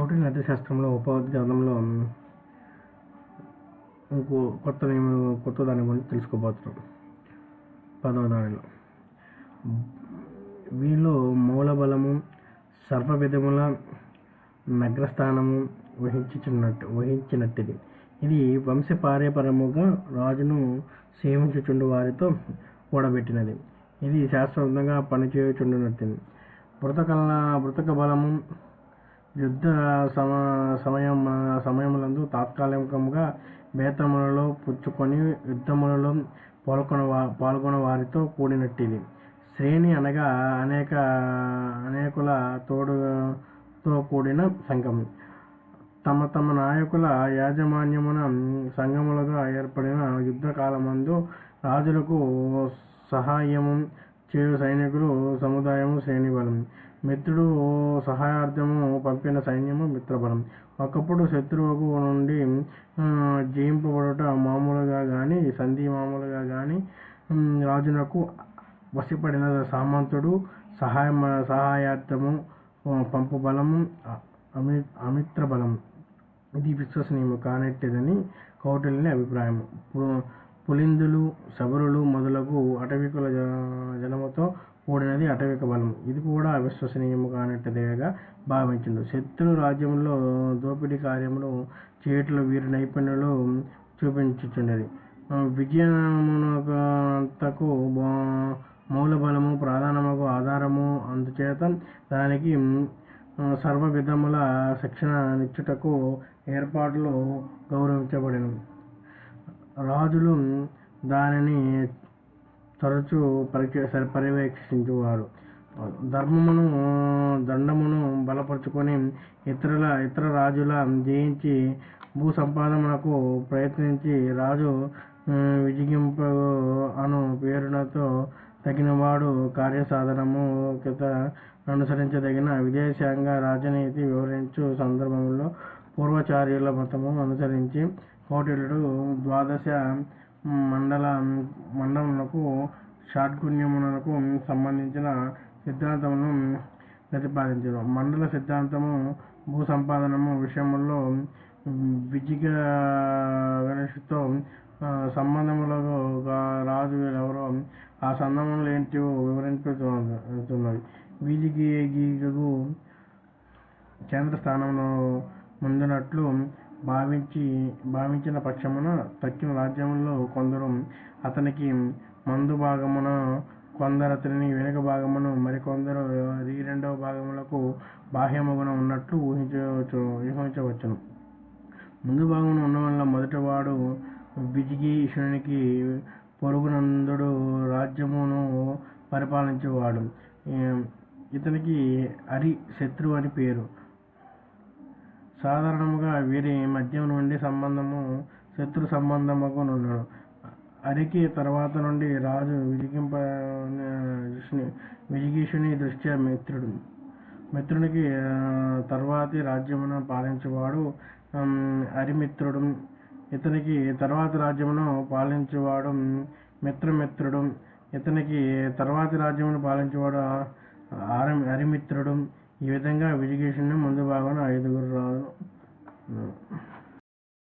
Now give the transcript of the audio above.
కౌటిల్య అర్థశాస్త్రంలో ఉపోద్ఘాతంలో ఇంకో కొత్త మేము కొత్త దాని గురించి తెలుసుకోబోతున్నాం. పదవ దానిలో. వీళ్ళు మూల బలము సర్వవిధముల నగ్రస్థానము వహించుచున్నట్టు వహించినట్టిది. ఇది వంశపార్యపరముగా రాజును సేవించుచుండు వారితో కూడబెట్టినది. ఇది శాశ్వతంగా పనిచేయుచుండునట్టింది. మృతకల మృతక బలము యుద్ధ సమ సమయం సమయములందు తాత్కాలికంగా వేతములలో పుచ్చుకొని యుద్ధములలో పాల్గొన పాల్గొన వారితో కూడినట్టిది. శ్రేణి అనగా అనేక అనేకుల తోడుతో కూడిన సంఘం. తమ తమ నాయకుల యాజమాన్యమున సంఘములుగా ఏర్పడిన యుద్ధ కాలమందు రాజులకు సహాయము చేయు సైనికులు సముదాయము శ్రేణి బలం మిత్రుడు సహాయార్థము పంపిన సైన్యము మిత్రబలం. ఒకప్పుడు శత్రువుకు నుండి జయింపబడుట మామూలుగా కానీ సంధి మామూలుగా కానీ రాజునకు వసిపడిన సామంతుడు సహాయ సహాయార్థము పంపు బలము అమి అమిత్ర బలం. ఇది విశ్వసనీయము కానట్టేదని కౌటిల్య అభిప్రాయం పులిందులు శబరులు మొదలగు అటవికుల బలముతో కూడినది అటవిక బలం. ఇది కూడా అవిశ్వసనీయము కానట్టుదేగా భావించిండు. శత్రు రాజ్యంలో దోపిడీ కార్యములు చేయట్లో వీరి నైపుణ్యులు చూపించుచుండేది. విజయమునకు మూల బలము ప్రధానముకు ఆధారము అందుచేత దానికి సర్వ విధముల శిక్షణ నిచ్చుటకు ఏర్పాట్లు గౌరవించబడిన రాజులు దానిని తరచూ పరీక్ష పర్యవేక్షించేవారు. ధర్మమును దండమును బలపరుచుకొని ఇతరుల ఇతర రాజుల జయించి భూ సంపాదనకు ప్రయత్నించి రాజు విజిగింపు అను పేరునతో తగినవాడు కార్యసాధనము కిత అనుసరించదగిన విదేశాంగ రాజనీతి వివరించు సందర్భంలో పూర్వచార్యుల మతము అనుసరించి కోటిలుడు ద్వాదశ మండల మండలములకు షాడ్గుణ్యమునకు సంబంధించిన సిద్ధాంతమును ప్రతిపాదించారు మండల సిద్ధాంతము భూ సంపాదనము విషయంలో విజిగ గణేష్తో సంబంధములకు రాజు ఎవరో ఆ సంబంధములు ఏంటివో వివరించుతున్నది వీజిగీగకు కేంద్ర స్థానంలో ముందునట్లు భావించి భావించిన పక్షమున తక్కిన రాజ్యములో కొందరు అతనికి మందు భాగమున కొందరు అతనిని వెనుక భాగమును మరికొందరు ఈ రెండవ భాగములకు బాహ్యముగున ఉన్నట్లు ఊహించవచ్చు ఊహించవచ్చును. ముందు భాగమున ఉన్నవల్ల మొదటివాడు బిజిగీషునికి పొరుగునందుడు రాజ్యమును పరిపాలించేవాడు. ఇతనికి అరి శత్రువు అని పేరు. సాధారణముగా వీరి మధ్య నుండి సంబంధము శత్రు సంబంధముకు నుండును. అరికి తర్వాత నుండి రాజు విజిగింప విజిగీషుని దృష్ట్యా మిత్రుడు. మిత్రునికి తర్వాతి రాజ్యమును పాలించేవాడు అరిమిత్రుడు. ఇతనికి తర్వాతి రాజ్యమును పాలించేవాడు మిత్రమిత్రుడు. ఇతనికి తర్వాతి రాజ్యమును పాలించేవాడు ఆరి అరిమిత్రుడు. ఈ విధంగా విజిగీషుని ముందు భాగంలో ఐదుగురు రాజు